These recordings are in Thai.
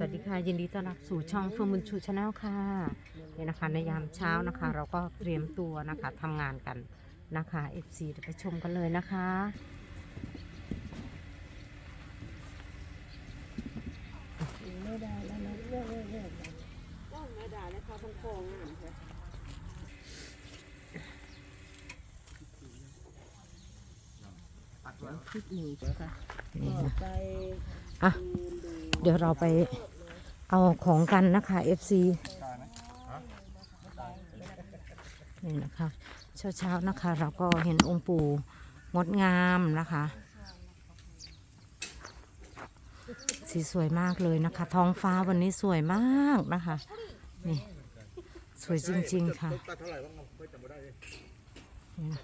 สวัสดีค่ะ ยินดีต้อนรับสู่ช่องเฟิร์มบุญชูชาแนลค่ะเนี่ยนะคะในยามเช้านะคะ เราก็เตรียมตัวนะคะทำงานกันนะคะ FC เดี๋ยวไปชมกันเลยนะคะไม่ได้แล้วนะเรื่องเรื่องเรื่องก็ไม่ได้แล้วเขาต้องโกงงานเถอะคลิปหนึ่งเจ้าค่ะนี่นะไป อะ เดี๋ยวเราไปเอาของกันนะคะ FC นี่นะคะ เช้าๆนะคะ เราก็เห็นองค์ปู่งดงามนะคะ สีสวยมากเลยนะคะ ท้องฟ้าวันนี้สวยมากนะคะ นี่ สวยจริงๆค่ะนี่นะ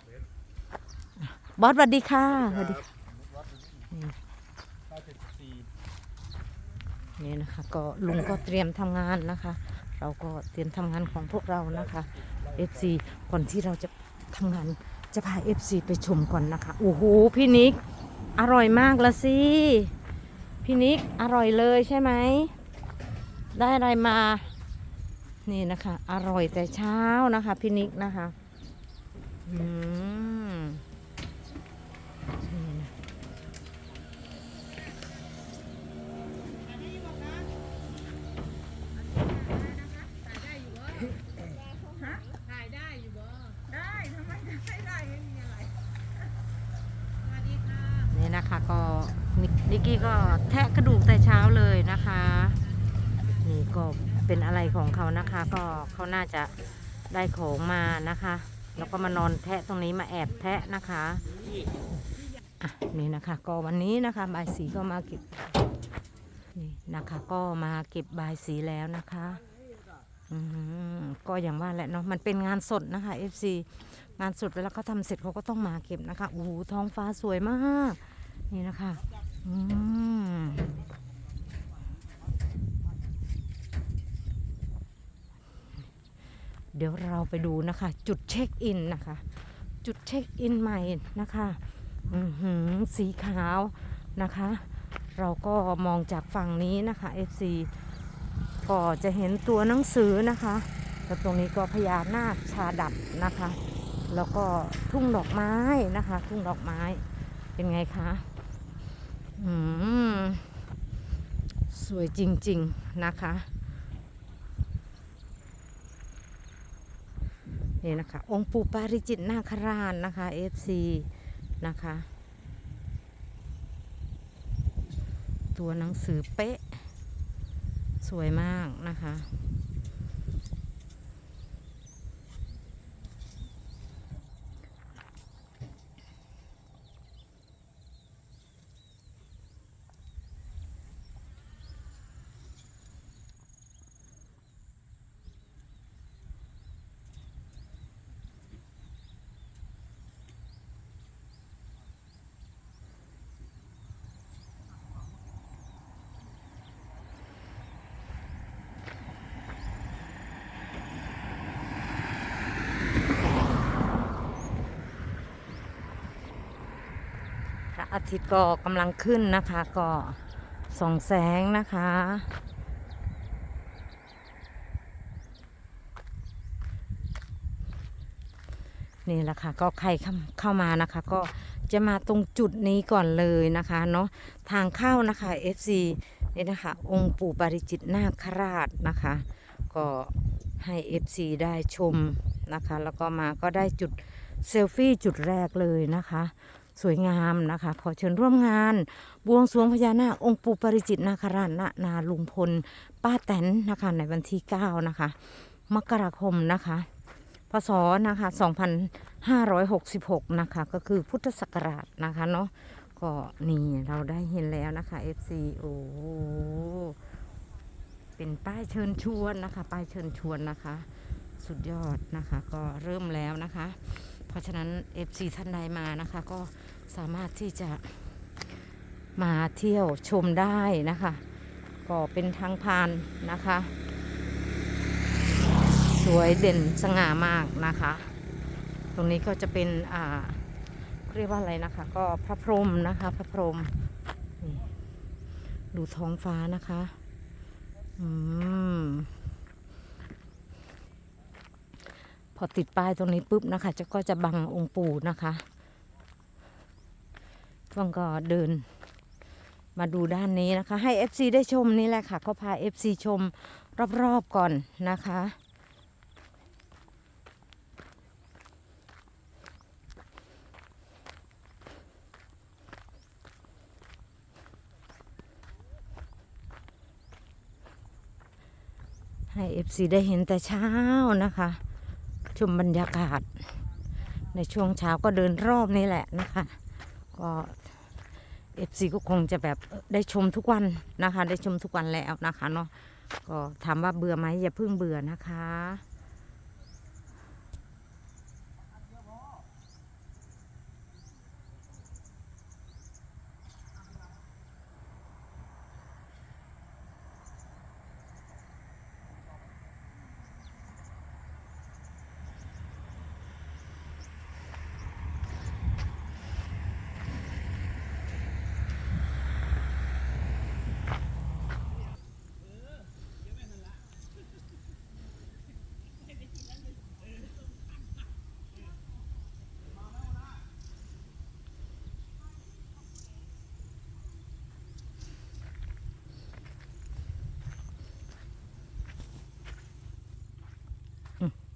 บอสสวัสดีค่ะสวัสดีค่ะ นี่นี่นะคะ ก็ลุงก็เตรียมทำงานนะคะ เราก็เตรียมทำงานของพวกเรานะคะ FC ก่อนที่เราจะทำงานจะพา FC ไปชมก่อนนะคะโอ้โหพี่นิกอร่อยมากละสิพี่นิกอร่อยเลยใช่ไหมได้อะไรมานี่นะคะ อร่อยแต่เช้านะคะ พี่นิกนะคะอืมนี่นะนี่นะคะ ก็นิกกี้ก็แทะกระดูกแต่เช้าเลยนะคะ นี่ก็เป็นอะไรของเขานะคะ ก็เขาน่าจะได้ของมานะคะ แล้วก็มานอนแทะตรงนี้มาแอบแทะนะคะอะนี่นะคะก็วันนี้นะคะบายสีก็มาเก็บนี่นะคะก็มาเก็บบายสีแล้วนะคะอืมก็อย่างว่าแหละเนาะมันเป็นงานสดนะคะ FC งานสดเวลาเขาทำเสร็จเขาก็ต้องมาเก็บนะคะโอ้โหท้องฟ้าสวยมาก นี่นะคะอืมเดี๋ยวเราไปดูนะคะ จุดเช็คอินนะคะ จุดเช็คอินใหม่นะคะสีขาวนะคะ เราก็มองจากฝั่งนี้นะคะ FC ก็จะเห็นตัวหนังสือนะคะแล้วตรงนี้ก็พญานาคชาดับนะคะ แล้วก็ทุ่งดอกไม้นะคะ ทุ่งดอกไม้เป็นไงคะ สวยจริง ๆ นะคะ นี่นะคะ องค์ปู่ปาริจิตนาคราชนะคะ FC นะคะ ตัวหนังสือเป๊ะ สวยมากนะคะ อาทิตย์ก็กำลังขึ้นนะคะ ก็ส่องแสงนะคะ นี่แหละค่ะ ก็ใครเข้าขามานะคะ ก็จะมาตรงจุดนี้ก่อนเลยนะคะเนาะทางเข้านะคะ FC นี่นะคะ องค์ปู่ปาริจิตนาคราชนะคะ ก็ให้ FC ได้ชมนะคะ แล้วก็มาก็ได้จุดเซลฟี่จุดแรกเลยนะคะ สวยงามนะคะ ขอเชิญร่วมงาน บวงสรวงพญานาคองค์ปู่ปริจิตนาคราชณนาลุงพล ป้าแตนนะคะในวันที่ 9 นะคะ มกราคมนะคะพศนะคะ2566 นะคะ ก็คือพุทธศักราชนะคะเนาะก็นี่เราได้เห็นแล้วนะคะ FC โอ้เป็นป้ายเชิญชวนนะคะ ป้ายเชิญชวนนะคะ สุดยอดนะคะ ก็เริ่มแล้วนะคะ ราะฉะนั้น FC ท่านใดมานะคะ ก็สามารถที่จะมาเที่ยวชมได้นะคะ ก็เป็นทางผ่านนะคะ สวยเด่นสง่ามากนะคะ ตรงนี้ก็จะเป็นอ่าเรียกว่าอะไรนะคะ ก็พระพรหมนะคะ พระพรหมดูท้องฟ้านะคะ อืม พอติดป้ายตรงนี้ปุ๊บนะคะจะก็จะบังองค์ปู่นะคะช่วงก็เดินมาดูด้านนี้นะคะ ให้ FC ได้ชมนี่แหละค่ะ ก็พา FC ชมรอบๆก่อนนะคะ ให้ FC ได้เห็นแต่เช้านะคะ ชมบรรยากาศ ในช่วงเช้าก็เดินรอบนี่แหละนะคะ ก็เอฟซีก็คงจะแบบได้ชมทุกวันนะคะ ได้ชมทุกวันแล้วนะคะเนาะก็ถามว่าเบื่อไหมอย่าเพิ่งเบื่อนะคะ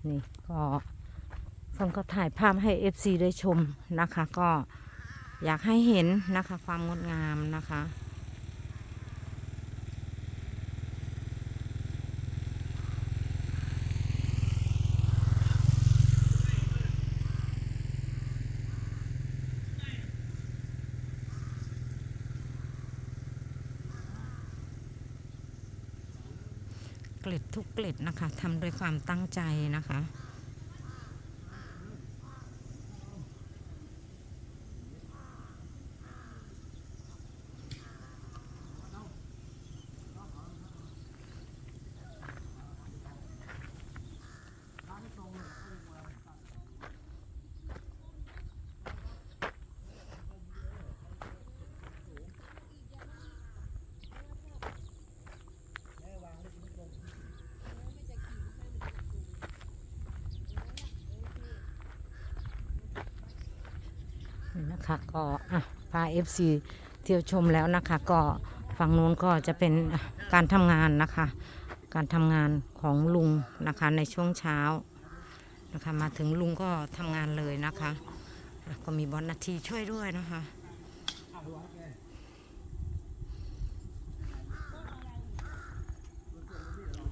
นี่ก็ฟังก็ถ่ายภาพให้ FC ได้ชมนะคะ ก็อยากให้เห็นนะคะความงดงามนะคะ เกล็ดทุกเกล็ดนะคะทำโดวยความตั้งใจนะคะ นี่ะคะก็อะพา FC เที่ยวชมแล้วนะคะ ก็ฝั่งนู้นก็จะเป็นการทำงานนะคะ การทำงานของลุงนะคะในช่วงเช้านะคะ มาถึงลุงก็ทำงานเลยนะคะก็มีบอลนาทีช่วยด้วยนะคะ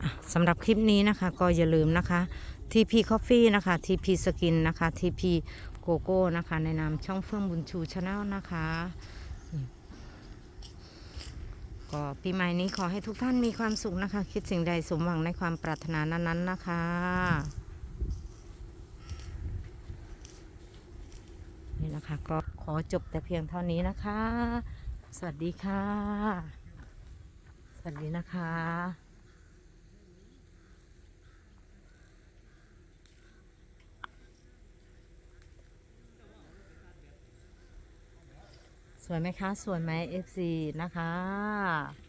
อะสำหรับคลิปนี้นะคะก็อย่าลืมนะคะ TP Coffee นะคะ TP Skin นะคะ TP โกโก้นะคะ ในนามช่องเฟื่องบุญชูชาแนลนะคะ ก็ปีใหม่นี้ขอให้ทุกท่านมีความสุขนะคะ คิดสิ่งใดสมหวังในความปรารถนานั้นๆนะคะ นี่นะคะก็ขอจบแต่เพียงเท่านี้นะคะ สวัสดีค่ะ สวัสดีนะคะ สวยไหมคะ สวยไหม FC นะคะ